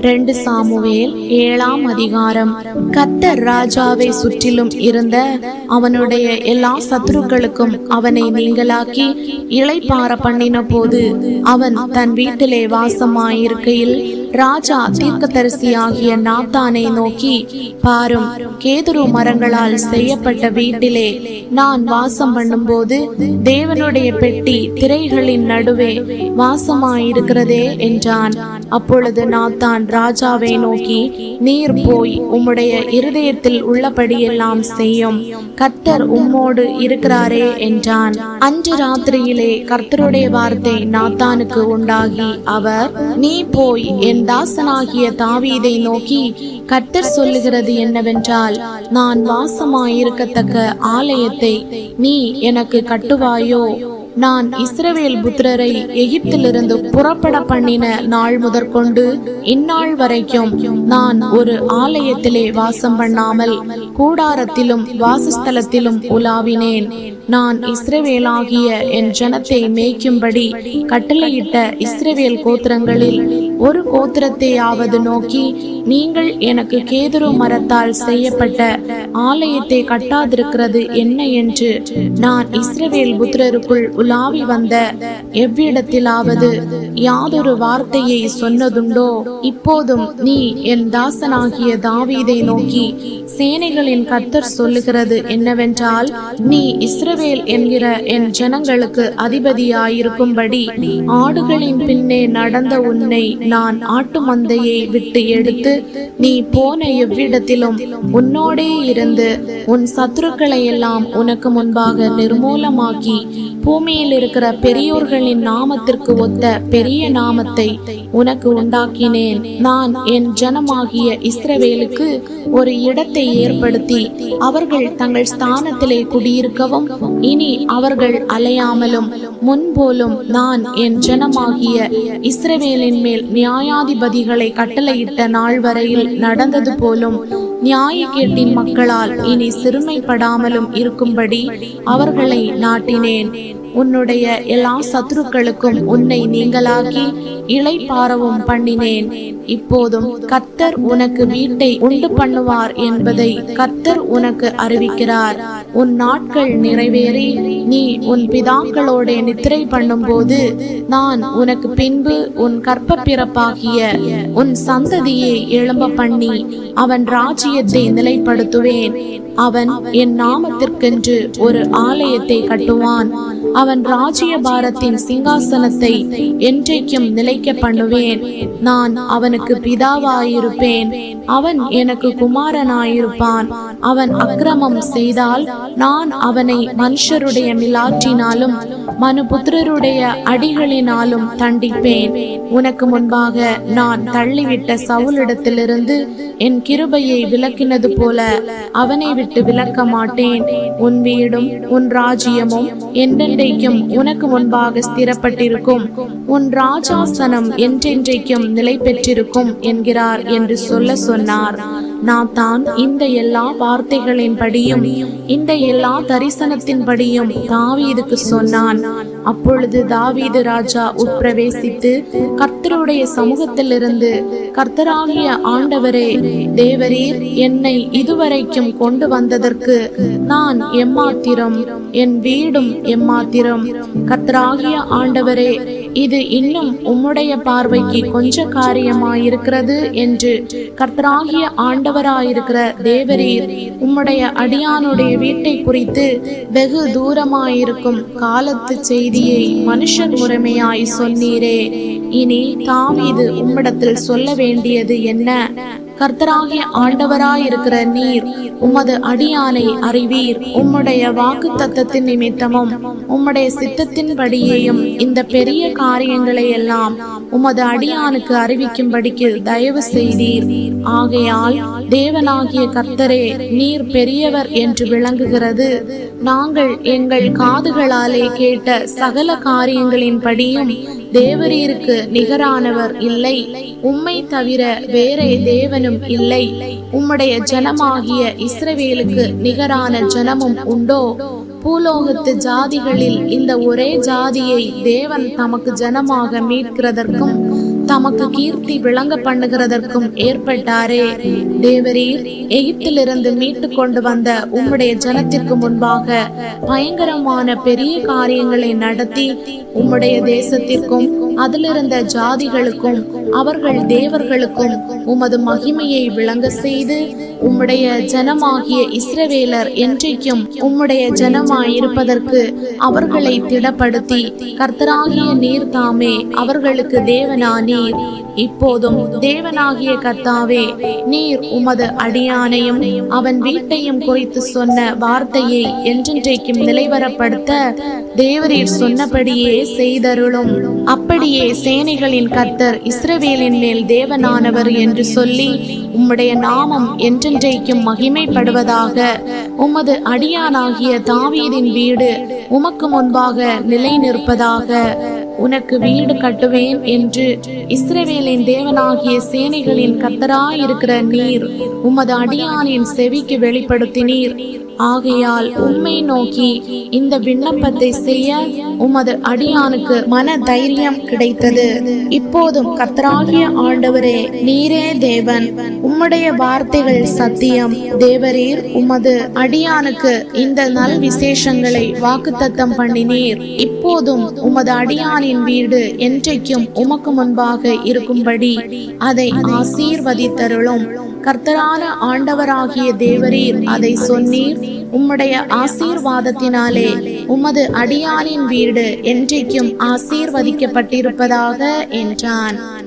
ரெண்டு சாமுவேல் ஏழாம் அதிகாரம். கத்தர் ராஜாவை சுற்றிலும் இருந்த அவனுடைய எல்லா சத்துருக்களுக்கும் அவனை நீங்களாக்கி இளைப்பார பண்ணின போது அவன் தன் வீட்டிலே வாசமாயிருக்கையில் ராஜா தீர்க்கதரிசி ஆகிய நாத்தானை நோக்கி பாரும் கேதுரு மரங்களால் செய்யப்பட்ட வீட்டிலே நான் வாசம் பண்ணும்போது தேவனுடைய பெட்டி திரைகளின் நடுவே வாசமாயிருக்கிறதே என்றான். அப்பொழுது நாத்தான் ராஜாவை நோக்கி நீர் போய் உம்முடைய இருதயத்தில் உள்ளபடியெல்லாம் செய்யும். கர்த்தர் உம்மோடு இருக்கிறாரே என்றான். அன்று ராத்திரியிலே கர்த்தருடைய வார்த்தை நாத்தானுக்கு உண்டாகி அவர் நீ போய் என் தாசனாகிய தாவீதை நோக்கி கர்த்தர் சொல்லுகிறது என்னவென்றால் நான் வாசமாயிருக்கத்தக்க ஆலயத்தை நீ எனக்கு கட்டுவாயோ? நான் இஸ்ரவேல் புத்திரரை எகிப்திலிருந்து புறப்பட பண்ணின நாள் முதற்கொண்டு இந்நாள் வரைக்கும் நான் ஒரு ஆலயத்திலே வாசம் பண்ணாமல் கூடாரத்திலும் வாசஸ்தலத்திலும் உலாவினேன். நான் இஸ்ரவேலாகிய என் ஜனத்தை மேய்க்கும்படி கட்டளையிட்ட இஸ்ரவேல் கோத்திரங்களில் ஒரு கோத்திரத்தையாவது நோக்கி நீங்கள் எனக்கு கேதுரு மரத்தால் செய்யப்பட்ட ஆலயத்தை கட்டாதிருக்கிறது என்ன என்று நான் இஸ்ரவேல் புத்திரருக்குள் உலாவி வந்த எவ்விடத்திலாவது யாதொரு வார்த்தையை சொன்னதுண்டோ இப்போதும் நீ என் தாசனாகிய தாவீதை நோக்கி சேனைகளின் கத்தர் சொல்லுகிறது என்னவென்றால் நீ இஸ்ரவேல் என்கிற என் ஜனங்களுக்கு அதிபதியாயிருக்கும்படி ஆடுகளின் பின்னே நடந்த உன்னை நான் ஆட்டு மந்தையை விட்டு எடுத்து நீ போன எவ்விடத்திலும் உன்னோடே இருந்து உன் சத்துருக்களை எல்லாம் உனக்கு முன்பாக நிர்மூலமாக்கி பூமியில் இருக்கிற பெரியோர்களின் நாமத்திற்கு ஒத்த பெரிய நாமத்தை உனக்கு உண்டாக்கினேன். நான் என் ஜனமாகிய இஸ்ரவேலுக்கு ஒரு இடத்தை ஏற்படுத்தி அவர்கள் தங்கள் ஸ்தானத்திலே குடியிருக்கவும் இனி அவர்கள் அலையாமலும் முன்போலும் நான் என் ஜனமாகிய இஸ்ரவேலின் மேல் நியாயாதிபதிகளை கட்டளையிட்ட நாள் வரையில் நடந்தது போலும் நியாயக்கேட்டின் மக்களால் இனி சிறுமைப்படாமலும் இருக்கும்படி அவர்களை நாட்டினேன். உன்னுடைய எல்லா சத்துருக்களுக்கும் உன்னை நீங்களாக்கி இளைப்பாரவும் பண்ணினேன். இப்போதும் கத்தர் உனக்கு வீட்டை உண்டு பண்ணுவார் என்பதை கத்தர் உனக்கு அறிவிக்கிறார். உன் நாட்கள் நிறைவேறி நீ உன் பிதாக்களோட நித்திரை பண்ணும்போது நான் உனக்கு பின்பு உன் கற்ப பிறப்பாகிய உன் சந்ததியை எழும்ப பண்ணி அவன் ராஜ்யத்தை நிலைப்படுத்துவேன். அவன் என் நாமத்திற்கென்று ஒரு ஆலயத்தை கட்டுவான். அவன் ராஜ்ய பாரத்தின் சிங்காசனத்தை என்றைக்கும் நிலைக்க பண்ணுவேன். நான் அவனுக்கு பிதாவாயிருப்பேன். அவன் எனக்கு குமாரனாயிருப்பான். அவன் அக்கிரமம் செய்தால் நான் அவனை மனுஷருடைய மிலாற்றினாலும் மனுபுத்திரருடைய அடிகளினாலும் தண்டிப்பேன். உனக்கு முன்பாக நான் தள்ளிவிட்ட சவுலிடத்திலிருந்து என் கிருபையை விளக்கினது போல அவனை விட்டு விட்டு விலக்க மாட்டேன் உன் வீடும் உன் ராஜ்யமும் என்றென்றைக்கும் உனக்கு முன்பாக ஸ்திரப்பட்டிருக்கும். உன் ராஜாசனம் என்றென்றைக்கும் நிலை பெற்றிருக்கும் என்கிறார் என்று சொல்ல சொன்னார். நாத்தான் இந்த எல்லா வார்த்தைகளின்படியும் இந்த எல்லா தரிசனத்தின்படியும் தாவீதுக்கு சொன்னான். அப்பொழுது தாவீது ராஜா உட்பிரவேசித்து கர்த்தருடைய சமூகத்திலிருந்து கர்த்தராகிய ஆண்டவரே தேவரீர் என்னை இதுவரைக்கும் கொண்டு வந்ததற்கு நான் எம்மாத்திரம் என் வீடும் எம்மாத்திரம் கத்ராகிய ஆண்டவரே இது இன்னும் உம்முடைய பார்வைக்கு கொஞ்ச காரியமாயிருக்கிறது என்று கர்த்தராகிய ஆண்டவராயிருக்கிற தேவரீர் உம்முடைய அடியானுடைய வீட்டை குறித்து வெகு தூரமாயிருக்கும் காலத்து செய்தியை மனுஷன் முறைமையாய் சொன்னீரே. இனி தாவீது உம்மிடத்தில் சொல்ல வேண்டியது என்ன? கர்த்தராகிய ஆண்டவராயிருக்கிற நீர் உமது அடியானை அறிவீர். உம்முடைய வாக்கு தத்தத்தின் நிமித்தமும் உம்முடைய சித்தத்தின் படியையும் இந்த பெரிய காரியங்களை எல்லாம் உமது அடியானுக்கு அறிவிக்கும்படிக்கு தயவு செய்தீர். ஆகையால் தேவனாகிய கர்த்தரே நீர் பெரியவர் என்று விளங்குகிறது. நாங்கள் எங்கள் காதுகளாலே கேட்ட சகல காரியங்களின்படியும் தேவரீருக்கு நிகரானவர் இல்லை. உம்மை தவிர வேறே தேவனும் இல்லை. உம்முடைய ஜனமாகிய இஸ்ரவேலுக்கு நிகரான ஜனமும் உண்டோ? பூலோகத்து ஜாதிகளில் இந்த ஒரே ஜாதியை தேவன் தமக்கு ஜனமாக மீட்கிறதற்கும் தமக்கு கீர்த்தி விளங்க பண்ணுகிறதற்கும் ஏற்பட்டாரே. தேவரீர் எகிப்திலிருந்து மீட்டு கொண்டு வந்த உம்முடைய ஜனத்திற்கு முன்பாக பயங்கரமான பெரிய காரியங்களை நடத்தி உம்முடைய தேசத்திற்கும் அதிலிருந்த ஜாதிகளுக்கும் அவர்கள் தேவர்களுக்கும் உமது மகிமையை விளங்க செய்து உம்முடைய ஜனமாகிய இஸ்ரவேலர் என்றைக்கும் உம்முடைய ஜனமாயிருப்பதற்கு அவர்களை திடப்படுத்தி கர்த்தராகிய நீர் தாமே அவர்களுக்கு நீர் இப்போதும் தேவனாகிய கர்த்தாவே நீர் உமது அடியானையும் அவன் வீட்டையும் குறித்து சொன்ன வார்த்தையை என்றென்றைக்கும் நிலைவரப்படுத்த தேவரீர் சொன்னபடியே செய்தருளும். அப்படியே சேனைகளின் கர்த்தர் இஸ்ரவேலின் மேல் தேவனானவர் என்று சொல்லி உம்முடைய நாமம் என்றென்றைக்கும் மகிமைப்படுவதாக உமது அடியானாகிய தாவீதின் வீடு உமக்கு முன்பாக நிலை நிற்பதாக உனக்கு வீடு கட்டுவேன் என்று இஸ்ரவேலின் தேவனாகிய சேனைகளின் கத்தராயிருக்கிற நீர் உமது அடியானின் செவிக்கு வெளிப்படுத்தினீர். ஆகையால் உம்மை நோக்கி இந்த விண்ணப்பத்தை செய்ய உமது அடியானுக்கு மன தைரியம் கிடைத்தது. இப்போதும் கத்தராகிய ஆண்டவரே நீரே தேவன். உம்முடைய வார்த்தைகள் சத்தியம். தேவரீர் உமது அடியானுக்கு இந்த நல் விசேஷங்களை வாக்குத்தத்தம் பண்ணினீர். இப்போதும் உமது அடியானின் வீடு என்றைக்கும் உமக்கு முன்பாக இருக்கும்படி அதை ஆசீர்வதித்தருளும். கர்த்தரான ஆண்டவராகிய தேவரீர் அதை சொன்னீர். உம்முடைய ஆசீர்வாதத்தினாலே உமது அடியானின் வீடு என்றைக்கும் ஆசீர்வதிக்கப்பட்டிருப்பதாக என்றான்.